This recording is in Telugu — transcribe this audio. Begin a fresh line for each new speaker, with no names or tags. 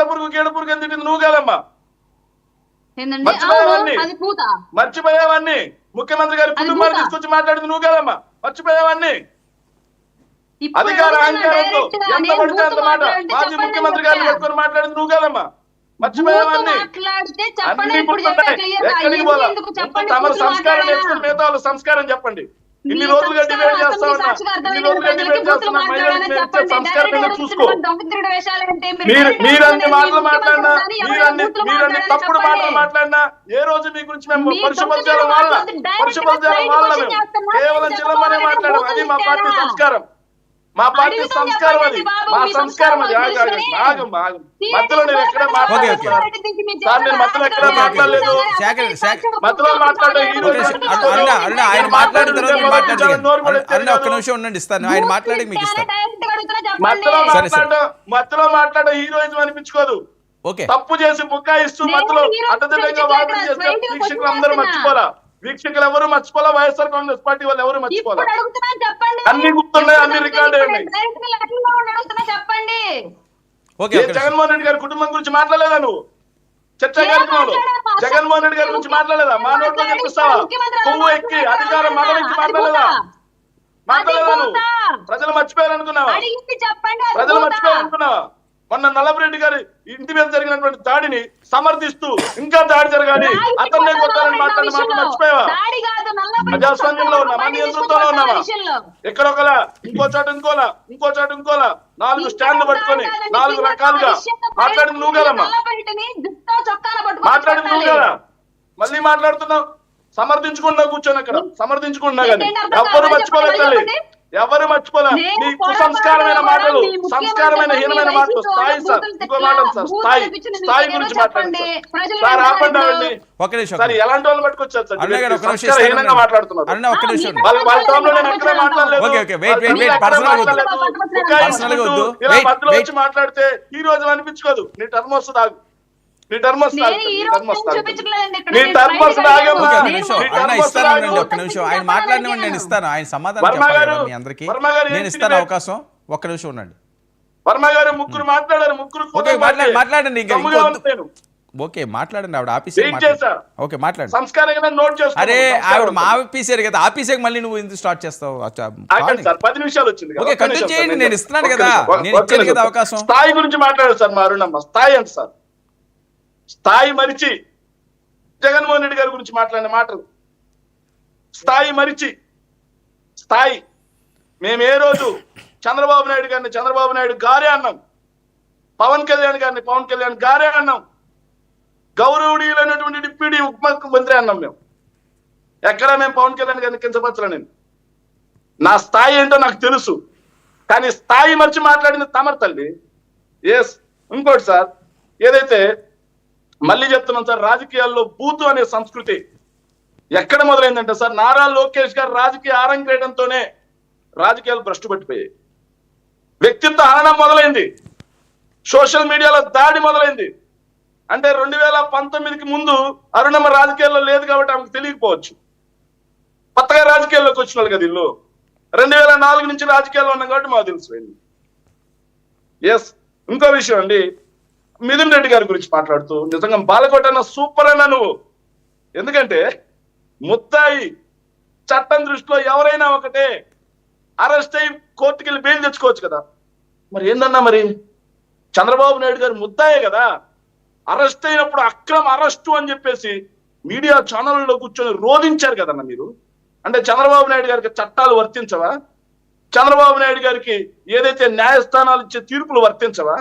చీడపురుగు గీడపురుగు అని తిట్టింది నువ్వు కాదమ్మా?
పూత
మర్చిపోయావన్నీ ముఖ్యమంత్రి గారి కుటుంబాన్ని. తీసుకొచ్చి మాట్లాడింది నువ్వు కాదమ్మా. మర్చిపోయావన్నీ
ఇప్పుడు
అధికార అహంకారంతో ఎంత పడితే అంత మాట. మాజీ ముఖ్యమంత్రి గారిని. పెట్టుకొని మాట్లాడింది నువ్వు కాదమ్మా. అన్ని?
గా.
ఎక్కడికి
చెప్పండి?
తమ సంస్కారం? నేర్చుకుని మిగతా సంస్కారం చెప్పండి. ఇన్ని రోజులుగా డిబేట్ చేస్తా ఉన్నా ఇన్ని రోజులుగా డిబేట్ చేస్తున్నా. సంస్కారం చూసుకో
మీరు
మీరన్ని. మాటలు మాట్లాడినా మీరన్ని మీరన్ని తప్పుడు. మాటలు మాట్లాడినా ఏ రోజు మీ గురించి మేము పరిశుభ్రతల వాళ్ళ వాళ్ళ మేము. కేవలం చిల్లమనే మాట్లాడడం అది మా పార్టీ? సంస్కారం మా పార్టీ సంస్కారం అది. మా సంస్కారం అది. ఆగు, ఆగు, మధ్యలో నేను ఎక్కడ
ఓకే,
మాట్లాడలేదు.
ఓకే.
సార్, నేను మధ్యలో ఎక్కడ మాట్లాడలేదు. మధ్యలో మాట్లాడే
అరుణ ఆయన మాట్లాడిన తర్వాత ఒక్క నిమిషం ఉండండి ఇస్తాను. ఆయన మాట్లాడి మీకు ఇస్తాను.
మధ్యలో
సరే, సరే.
మాట్లాడడం మధ్యలో మాట్లాడే హీరోయిజం అనిపించుకోదు.
ఓకే.
తప్పు చేసి బుక్కాయిస్తూ మధ్యలో అడ్డదిడ్డంగా వాదన
ఇక్కడ
చేస్తే వీక్షకులు అందరూ మర్చిపోలా వీక్షకులు ఎవరు మర్చిపోలా వైఎస్ఆర్ కాంగ్రెస్ పార్టీ వాళ్ళు ఎవరు మర్చిపోలా అన్ని గుర్తున్నాయి, అన్ని రికార్డ్
అడుగుతున్నా చెప్పండి.
జగన్మోహన్ రెడ్డి గారి కుటుంబం గురించి మాట్లాడలేదా నువ్వు చర్చా కార్యక్రమంలో? జగన్మోహన్ రెడ్డి గారి గురించి మాట్లాడలేదా మా నోట్లో చెప్పిస్తావా కొవ్వు ఎక్కి? అధికారం నుంచి
అది
మాట్లాడలేదా. మాట్లాడలేదా నువ్వు. ప్రజలు మర్చిపోయారు అనుకున్నావా
అడిగింది చెప్పండి అది
ప్రజలు
పోతా.
మొన్న నల్లపురెడ్డి గారి ఇంటి మీద జరిగినటువంటి దాడిని సమర్థిస్తూ ఇంకా దాడి జరగాలి. అతన్నే కొట్టాలని మాట్లాడిన మాట. మర్చిపోయావా? ప్రజాస్వామ్యంలో ఉన్నా మన
బండి
నేతృత్వంలో
తీసుకొచ్చి
ఉన్నామా
విషయంలో.
ఎక్కడ ఒకలా? ఇంకో చోట ఇంకోలా? ఇంకో చోట ఇంకోలా? నాలుగు స్టాండ్లు పట్టుకొని నాలుగు రకాలుగా మాట్లాడింది నువ్వు కదమ్మా మాట్లాడింది నువ్వు. కదా మళ్ళీ మాట్లాడుతున్నావు? సమర్థించుకుంటున్నా కూర్చొని అక్కడ. సమర్థించుకుంటున్నా కానీ.
కాదు,
మర్చిపోలేదు తల్లి. ఎవరు మర్చిపోలే
పొరపాటున
కుసంస్కారమైన మాటలు
మీ
సంస్కారమైన హీనమైన మాటలు స్థాయి సార్ ఇంకో మాట సార్ స్థాయి స్థాయి గురించి మాట్లాడండి. సార్. ఆపండి ఆవిడ్ని.
ఒక్క నిమిషం
సార్ ఎలాంటి వాళ్ళు పట్టుకొచ్చారు సార్ హీనంగా మాట్లాడుతున్నారు
అరుణ ఒక్క
ఆ,
నిమిషం
మీ
వాళ్ళ వాళ్ళ టైంలో నేను ఎక్కడ మాట్లాడలేదు
ఓకే, ఓకే, వద్దు. వద్దు.
ఇలా మధ్యలో. వచ్చి మాట్లాడితే ఈ రోజు అనిపించుకోదు నీ టర్మ్ వస్తుంది నీ టర్మ్ నీ
ఒక్క నిమిషం ఆయన నేను ఇస్తాను. ఆయన సమాధానం చెప్పాలి మీ అందరికీ. నేను ఇస్తాను అవకాశం. ఒక్క నిమిషం ఉండండి.
వర్మ గారు ముగ్గురు మాట్లాడారు ముగ్గురు
మాట్లాడండి ఇంకా. ఓకే మాట్లాడండి ఆవిడ ఆఫీస్
చేశా.
ఓకే మాట్లాడండి
సంస్కారంగా నోట్ చేసుకో
అరే ఆవిడ మా ఆఫీసర్ కదా ఆఫీసర్ మళ్ళీ నువ్వు ఎందుకు స్టార్ట్ చేస్తావు?
పది నిమిషాలు వచ్చింది.
ఓకే, చేయండి, నేను ఇస్తున్నాను కదా. నేను ఇచ్చాను కదా. అవకాశం.
స్థాయి గురించి మాట్లాడారు సార్ మా అరుణమ్మ స్థాయి ఎంత సార్? స్థాయి మరిచి జగన్మోహన్ రెడ్డి గారి గురించి మాట్లాడిన మాటలు. స్థాయి మరిచి స్థాయి. మేము ఏ రోజు చంద్రబాబు నాయుడు గారిని చంద్రబాబు నాయుడు గారే అన్నాం. పవన్ కళ్యాణ్ గారిని పవన్ కళ్యాణ్ గారే అన్నాం. గౌరవనీయులైనటువంటి డిప్యూటీ ఉప ముఖ్యమంత్రి అన్నాం మేము. ఎక్కడ మేము పవన్ కళ్యాణ్ గారిని కించపరచలే నేను. నా స్థాయి ఏంటో నాకు తెలుసు. కానీ స్థాయి మర్చి మాట్లాడింది తమర్ తల్లి. ఎస్ ఇంకోటి సార్ ఏదైతే మళ్ళీ చెప్తున్నాం సార్ రాజకీయాల్లో బూతు అనే సంస్కృతి ఎక్కడ మొదలైందంటే సార్ నారా లోకేష్ గారు రాజకీయ ఆరంగేయడంతోనే రాజకీయాలు భ్రష్టు పట్టిపోయాయి. వ్యక్తిత్వ హననం మొదలైంది. సోషల్ మీడియాలో దాడి మొదలైంది. అంటే రెండు వేల పంతొమ్మిదికి ముందు అరుణమ్మ రాజకీయాల్లో లేదు కాబట్టి ఆమెకు తెలియకపోవచ్చు. కొత్తగా రాజకీయాల్లోకి వచ్చిన వాళ్ళు కదా ఇల్లు రెండు వేల నాలుగు నుంచి రాజకీయాల్లో ఉన్నాం కాబట్టి మాకు తెలిసిపోయింది ఎస్ ఇంకో విషయం అండి. మిథున్ రెడ్డి గారి గురించి మాట్లాడుతూ నిజంగా బాలకోట అన్న సూపర్ అన్న నువ్వు. ఎందుకంటే ముత్తాయి చట్టం దృష్టిలో ఎవరైనా ఒకటే అరెస్ట్ అయి కోర్టుకి వెళ్ళి బెయిల్ తెచ్చుకోవచ్చు కదా. మరి ఏందన్నా మరి? చంద్రబాబు నాయుడు గారు ముద్దాయే కదా. అరెస్ట్ అయినప్పుడు అక్రమ అరెస్టు అని చెప్పేసి మీడియా ఛానళ్ళలో కూర్చొని రోధించారు కదన్న మీరు? అంటే చంద్రబాబు నాయుడు గారికి చట్టాలు వర్తించవా? చంద్రబాబు నాయుడు గారికి ఏదైతే న్యాయస్థానాలు ఇచ్చే తీర్పులు వర్తించవా?